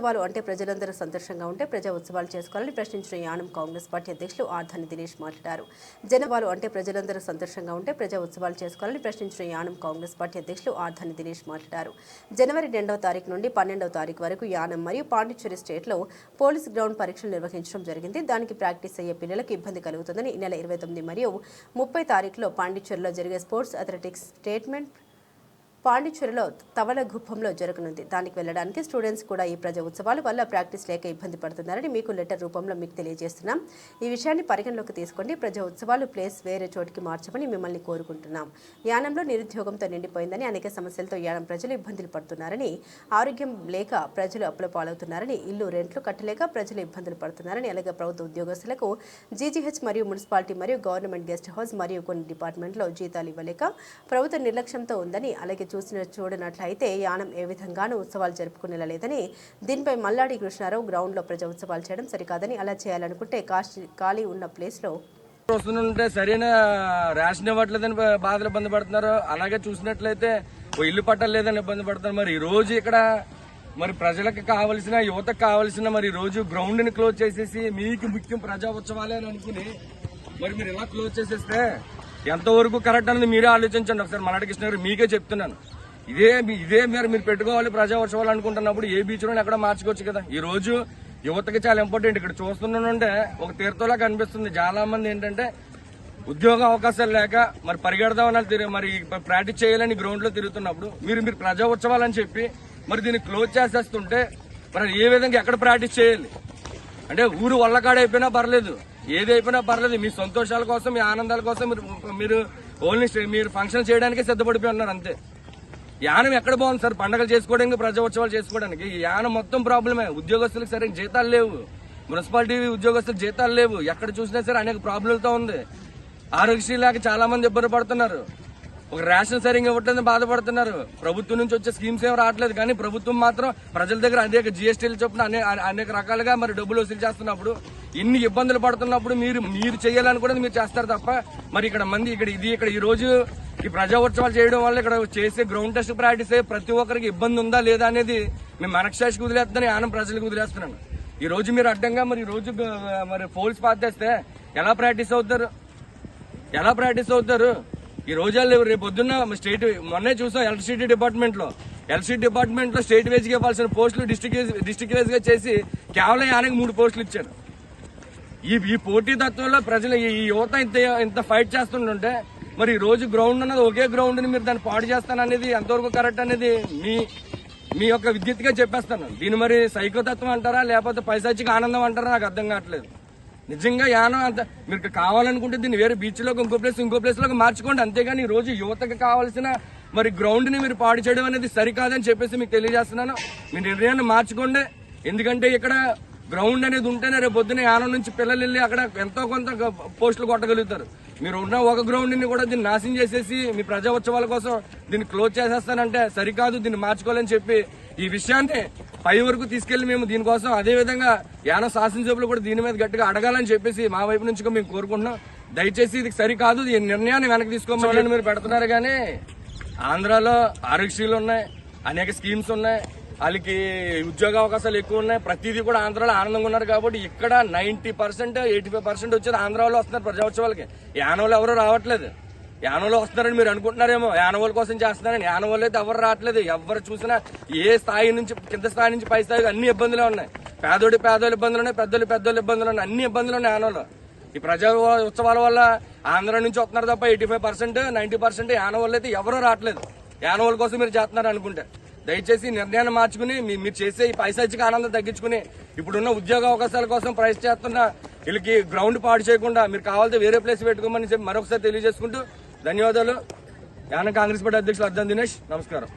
ఉత్సవాలు అంటే ప్రజలందరూ సంతోషంగా ఉంటే ప్రజా ఉత్సవాలు చేసుకోవాలని ప్రశ్నించిన యానం కాంగ్రెస్ పార్టీ అధ్యక్షులు ఆర్ధాని దినేష్ మాట్లాడారు. జనవాలు అంటే ప్రజలందరూ సంతోషంగా ఉంటే ప్రజా ఉత్సవాలు చేసుకోవాలని ప్రశ్నించిన యానం కాంగ్రెస్ పార్టీ అధ్యక్షులు ఆర్ధాని దినేష్ మాట్లాడారు. జనవరి రెండవ తారీఖు నుండి పన్నెండవ తారీఖు వరకు యానం మరియు పాండిచ్చేరి స్టేట్లో పోలీస్ గ్రౌండ్ పరీక్షలు నిర్వహించడం జరిగింది. దానికి ప్రాక్టీస్ అయ్యే పిల్లలకు ఇబ్బంది కలుగుతుందని ఈ నెల ఇరవై తొమ్మిది మరియు ముప్పై తారీఖులో పాండిచ్చేరిలో జరిగే స్పోర్ట్స్ అథ్లెటిక్స్ స్టేట్మెంట్ పాండిచ్చేరిలో తవల గుప్పంలో జరగనుంది. దానికి వెళ్ళడానికి స్టూడెంట్స్ కూడా ఈ ప్రజా ఉత్సవాల వల్ల ప్రాక్టీస్ లేక ఇబ్బంది పడుతున్నారని మీకు లెటర్ రూపంలో మీకు తెలియజేస్తున్నాం. ఈ విషయాన్ని పరిగణలోకి తీసుకోండి. ప్రజా ఉత్సవాలు ప్లేస్ వేరే చోటికి మార్చమని మిమ్మల్ని కోరుకుంటున్నాం. యానంలో నిరుద్యోగంతో నిండిపోయిందని అనేక సమస్యలతో యానం ప్రజలు ఇబ్బందులు పడుతున్నారని ఆరోగ్యం లేక ప్రజలు అప్పుల పాలవుతున్నారని ఇల్లు రెంట్లు కట్టలేక ప్రజలు ఇబ్బందులు పడుతున్నారని అలాగే ప్రభుత్వ ఉద్యోగస్తులకు జీజీహెచ్ మరియు మున్సిపాలిటీ మరియు గవర్నమెంట్ గెస్ట్ హౌస్ మరియు కొన్ని డిపార్ట్మెంట్లో జీతాలు ఇవ్వలేక ప్రభుత్వ నిర్లక్ష్యంతో ఉందని అలాగే చూసిన చూడనట్లయితే యానం ఏ విధంగానూ ఉత్సవాలు జరుపుకునేలా లేదని దీనిపై మల్లాడి కృష్ణారావు గ్రౌండ్లో ప్రజా ఉత్సవాలు చేయడం సరికాదని అలా చేయాలనుకుంటే ఖాళీ ఉన్న ప్లేస్లో వస్తుంటే సరైన రేషన్ ఇవ్వట్లేదని బాధలు ఇబ్బంది పడుతున్నారు. అలాగే చూసినట్లయితే ఇల్లు పట్టలేదని ఇబ్బంది పడుతున్నారు. మరి ఈ రోజు ఇక్కడ మరి ప్రజలకు కావలసిన యువతకు కావలసిన మరి రోజు గ్రౌండ్ని క్లోజ్ చేసేసి మీకు ముఖ్యం ప్రజా ఉత్సవాలే అని అనుకుని మరి మీరు ఇలా క్లోజ్ చేసేస్తే ఎంతవరకు కరెక్ట్ అనేది మీరే ఆలోచించండి. ఒకసారి మలాడి కృష్ణ గారు మీకే చెప్తున్నాను. ఇదే మీ- ఇదే మీరు మీరు పెట్టుకోవాలి ప్రజా ఉత్సవాలు అనుకుంటున్నప్పుడు ఏ బీచ్లో ఎక్కడ మార్చుకోవచ్చు కదా. ఈ రోజు యువతకి చాలా ఇంపార్టెంట్ ఇక్కడ చూస్తున్నానంటే ఒక తీర్థంలా కనిపిస్తుంది. చాలా మంది ఏంటంటే ఉద్యోగ అవకాశాలు లేక మరి పరిగెడదామని తిరిగి మరి ప్రాక్టీస్ చేయాలని గ్రౌండ్లో తిరుగుతున్నప్పుడు మీరు మీరు ప్రజా ఉత్సవాలని చెప్పి మరి దీన్ని క్లోజ్ చేసేస్తుంటే మరి ఏ విధంగా ఎక్కడ ప్రాక్టీస్ చేయాలి? అంటే ఊరు వల్లకాడైపోయినా పర్లేదు. ఏదైపోయినా పర్లేదు మీ సంతోషాల కోసం మీ ఆనందాల కోసం మీరు మీరు ఓన్లీ స్టే- మీరు ఫంక్షన్ చేయడానికే సిద్ధపడిపోయి ఉన్నారు అంతే. యానం ఎక్కడ బాగుంది సార్? పండగలు చేసుకోవడానికి ప్రజా ఉత్సవాలు చేసుకోవడానికి యానం మొత్తం ప్రాబ్లమే. ఉద్యోగస్తులకు సరైన జీతాలు లేవు. మున్సిపాలిటీ ఉద్యోగస్తులకు జీతాలు లేవు. ఎక్కడ చూసినా సరే అనేక ప్రాబ్లంతో ఉంది. ఆరోగ్యశ్రీ లేక చాలా మంది ఇబ్బంది పడుతున్నారు. ఒక రేషన్ సరిగ్గా ఇవ్వట్లేదని బాధపడుతున్నారు. ప్రభుత్వం నుంచి వచ్చే స్కీమ్స్ ఏం రావట్లేదు. కానీ ప్రభుత్వం మాత్రం ప్రజల దగ్గర అనేక జిఎస్టీలు చొప్పున అనే అనేక రకాలుగా మరి డబ్బులు వసూలు చేస్తున్నప్పుడు ఇన్ని ఇబ్బందులు పడుతున్నప్పుడు మీరు మీరు చేయాలని కూడా మీరు చేస్తారు తప్ప మరి ఇక్కడ మంది ఇక్కడ ఇది ఇక్కడ ఈ రోజు ఈ ప్రజా ఉత్సవాలు చేయడం వల్ల ఇక్కడ చేసే గ్రౌండ్ టెస్ట్ ప్రాక్టీస్ అయ్యే ప్రతి ఒక్కరికి ఇబ్బంది ఉందా లేదా అనేది మేము మనక్షాషికి వదిలేస్తున్నాను ఆనం ప్రజలకు వదిలేస్తున్నాను ఈ రోజు మీరు అడ్డంగా మరి ఈ రోజు మరి ఫోల్స్ పాతేస్తే ఎలా ప్రాక్టీస్ అవుతారు? ఎలా ప్రాక్టీస్ అవుతారు? ఈ రోజాలు రేపు పొద్దున్న స్టేట్ మొన్నే చూసాం ఎలక్ట్రిసిటీ డిపార్ట్మెంట్లో ఎలక్ట్రిసిటీ డిపార్ట్మెంట్లో స్టేట్ వేజ్కి ఇవ్వాల్సిన పోస్టులు డిస్ట్రిక్ట్ డిస్ట్రిక్ట్ వేజ్గా చేసి కేవలం ఆయనకు మూడు పోస్టులు ఇచ్చారు. ఈ ఈ పోటీ తత్వంలో ప్రజలు ఈ యువత ఇంత ఇంత ఫైట్ చేస్తుంటుంటే మరి ఈ రోజు గ్రౌండ్ ఉన్నది ఒకే గ్రౌండ్ని మీరు దాన్ని పాడు చేస్తాననేది ఎంతవరకు కరెక్ట్ అనేది మీ మీ యొక్క విద్యుత్గా చెప్పేస్తాను. దీన్ని మరి సైకోతత్వం అంటారా లేకపోతే పైసాచికి ఆనందం అంటారా నాకు అర్థం కావట్లేదు. నిజంగా యానం అంత మీరు కావాలనుకుంటే దీన్ని వేరే బీచ్లో ఇంకో ప్లేస్ ఇంకో ప్లేస్ మార్చుకోండి. అంతేగాని ఈ రోజు యువతకు కావాల్సిన మరి గ్రౌండ్ని మీరు పాడు చేయడం అనేది సరికాదని చెప్పేసి మీకు తెలియజేస్తున్నాను. మీ నిర్ణయాన్ని మార్చుకోండి. ఎందుకంటే ఇక్కడ గ్రౌండ్ అనేది ఉంటేనే రేపు పొద్దున యానం నుంచి పిల్లలు వెళ్ళి అక్కడ ఎంతో కొంత పోస్టులు కొట్టగలుగుతారు. మీరు ఉన్న ఒక గ్రౌండ్ని కూడా దీన్ని నాశనం చేసేసి మీ ప్రజా ఉత్సవాల కోసం దీన్ని క్లోజ్ చేసేస్తానంటే సరికాదు. దీన్ని మార్చుకోవాలని చెప్పి ఈ విషయాన్ని పై వరకు తీసుకెళ్ళి మేము దీనికోసం అదే విధంగా యానం శాసనసభ్యులు కూడా దీని మీద గట్టిగా అడగాలని చెప్పేసి మా వైపు నుంచి కూడా మేము కోరుకుంటున్నాం. దయచేసి ఇది సరికాదు ఈ నిర్ణయాన్ని వెనక్కి తీసుకోమని మీరు పెడుతున్నారు కానీ ఆంధ్రాలో ఆరోగ్యశ్రీలు ఉన్నాయి అనేక స్కీమ్స్ ఉన్నాయి వాళ్ళకి ఉద్యోగ అవకాశాలు ఎక్కువ ఉన్నాయి. ప్రతిదీ కూడా ఆంధ్రాలో ఆనందంగా ఉన్నారు కాబట్టి ఇక్కడ ninety percent eighty five percent వచ్చేది ఆంధ్రాలో వస్తున్నారు ప్రజాోత్సవాలకి యానంలో ఎవరు రావట్లేదు. యానంలో వస్తున్నారని మీరు అనుకుంటున్నారేమో. యానవల కోసం చేస్తున్నారని. యానవల్ అయితే ఎవరు రావట్లేదు. ఎవరు చూసినా ఏ స్థాయి నుంచి కింద స్థాయి నుంచి పై స్థాయి అన్ని ఇబ్బందులు ఉన్నాయి. పేదోడి పేదోళ్ళు ఇబ్బందులు ఉన్నాయి పెద్దోళ్ళు పెద్దోళ్ళ ఇబ్బందులు ఉన్నాయి అన్ని ఇబ్బందులు ఉన్నాయి యానంలో. ఈ ప్రజా ఉత్సవాల వల్ల ఆంధ్ర నుంచి వస్తున్నారు తప్ప eighty five percent ninety percent annual అయితే ఎవరూ రావట్లేదు. యానవల కోసం మీరు చేస్తున్నారు అనుకుంటే. దయచేసి నిర్ణయాన్ని మార్చుకుని మీ- మీరు చేసే ఈ పైసాచిక ఆనందం తగ్గించుకుని ఇప్పుడున్న ఉద్యోగ అవకాశాల కోసం ప్రయత్నిస్తున్న వీళ్ళకి గ్రౌండ్ పాడు చేయకుండా మీరు కావాలంటే వేరే ప్లేస్ పెట్టుకోమని చెప్పి మరొకసారి తెలియజేసుకుంటూ ధన్యవాదాలు. యాన కాంగ్రెస్ పార్టీ అధ్యక్షులు అర్జన్ దినేష్ నమస్కారం.